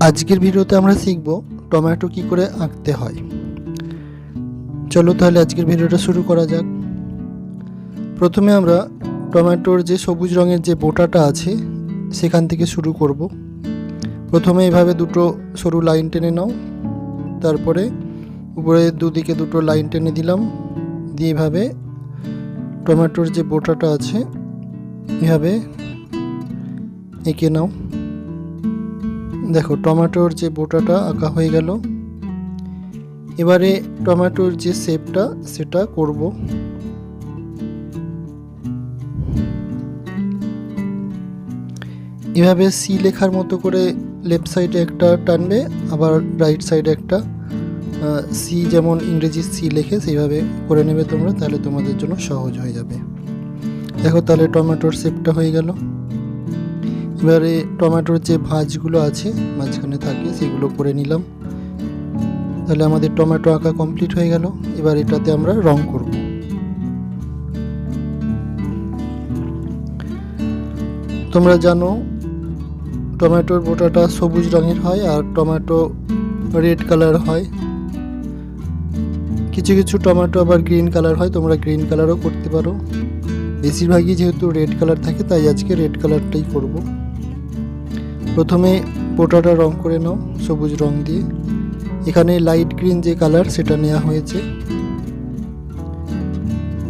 আজকের ভিডিওতে আমরা শিখব টমেটো কি করে আঁকতে হয়। চলো তাহলে আজকের ভিডিওটা শুরু করা যাক। প্রথমে আমরা টমেটোর যে সবুজ রঙের যে বোটাটা আছে, সেখান থেকে শুরু করব। প্রথমে এভাবে দুটো সরু লাইন টেনে নাও। তারপরে উপরে দুদিকে দুটো লাইন টেনে দিলাম। দিয়ে এভাবে টমেটোর যে বোটাটা আছে, এভাবে এঁকে নাও। দেখো, টমেটোর যে বোটাটা আঁকা হয়ে গেল। এবারে টমেটোর যে শেপটা, সেটা করব। এভাবে সি লেখার মতো করে লেফট সাইডে একটা টানবে আবার রাইট সাইডে একটা সি যেমন ইংরেজি সি লেখে, সেইভাবে করে নেবে তোমরা, তাহলে তোমাদের জন্য সহজ হয়ে যাবে। দেখো, তাহলে টমেটোর শেপটা হয়ে গেল। এবারে টমেটোর যে ভাঁজগুলো আছে, মাঝখানে থাকে, সেগুলো করে নিলাম। তাহলে আমাদের টমেটো আঁকা কমপ্লিট হয়ে গেল। এবার এটাতে আমরা রং করব। তোমরা জানো, টমেটোর বোটাটা সবুজ রঙের হয় আর টমেটো রেড কালার হয়। কিছু কিছু টমেটো আবার গ্রিন কালার হয়, তোমরা গ্রিন কালারও করতে পারো। বেশিরভাগই যেহেতু রেড কালার থাকে, তাই আজকে রেড কালারটাই করব। প্রথমে পোটাটা রং করে নাও, সবুজ রং দিয়ে। এখানে লাইট গ্রিন যে কালার সেটা নেওয়া হয়েছে।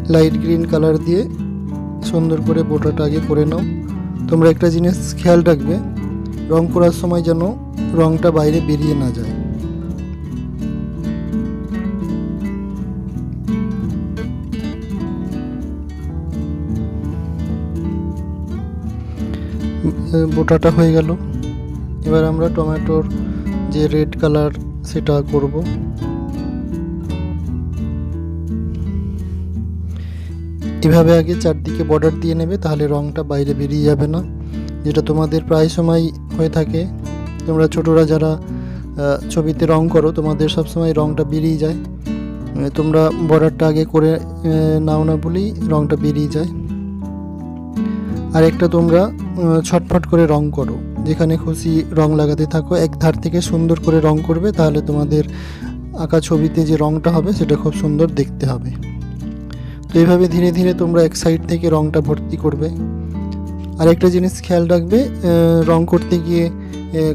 লাইট গ্রিন কালার দিয়ে সুন্দর করে বোটাটা আগে করে নাও। তোমরা একটা জিনিস খেয়াল রাখবে, রং করার সময় যেন রংটা বাইরে বেরিয়ে না যায়। বোটাটা হয়ে গেল। এবার আমরা টমেটোর যে রেড কালার সেটা করব। এভাবে আগে চারদিকে বর্ডার দিয়ে নেবে, তাহলে রংটা বাইরে বেরিয়ে যাবে না। যেটা তোমাদের প্রায় সময় হয়ে থাকে। তোমরা ছোটরা যারা ছবিতে রং করো, তোমাদের সবসময় রংটা বেরিয়ে যায়। তোমরা বর্ডারটা আগে করে নাও না বলেই রংটা বেরিয়ে যায়। আর একটা তোমরা ছটফট করে রং করো। যেখানে খুশি রং লাগাতে থাকো, এক ধার থেকে সুন্দর করে রং করবে, তাহলে তোমাদের আঁকা ছবিতে যে রংটা হবে, সেটা খুব সুন্দর দেখতে হবে। তো এইভাবে ধীরে ধীরে তোমরা এক সাইড থেকে রংটা ভর্তি করবে। আর একটা জিনিস খেয়াল রাখবে রং করতে গিয়ে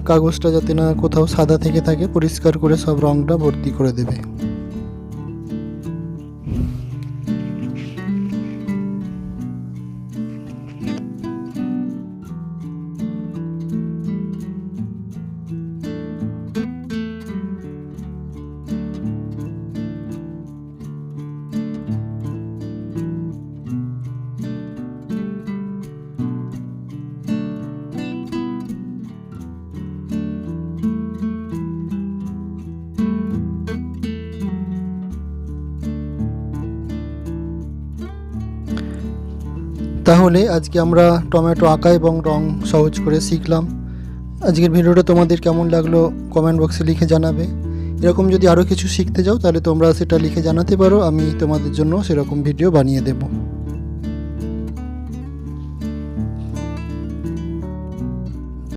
কাগজটা যাতে না কোথাও সাদা থেকে থাকে, পরিষ্কার করে সব রংটা ভর্তি করে দেবে। তাহলে আজকে আমরা টমেটো আঁকা এবং রং সহজ করে শিখলাম। আজকের ভিডিওটা তোমাদের কেমন লাগল কমেন্ট বক্সে লিখে জানাবে। এরকম যদি আরও কিছু শিখতে যাও তাহলে তোমরা সেটা লিখে জানাতে পারো, আমি তোমাদের জন্য সেরকম ভিডিও বানিয়ে দেবো।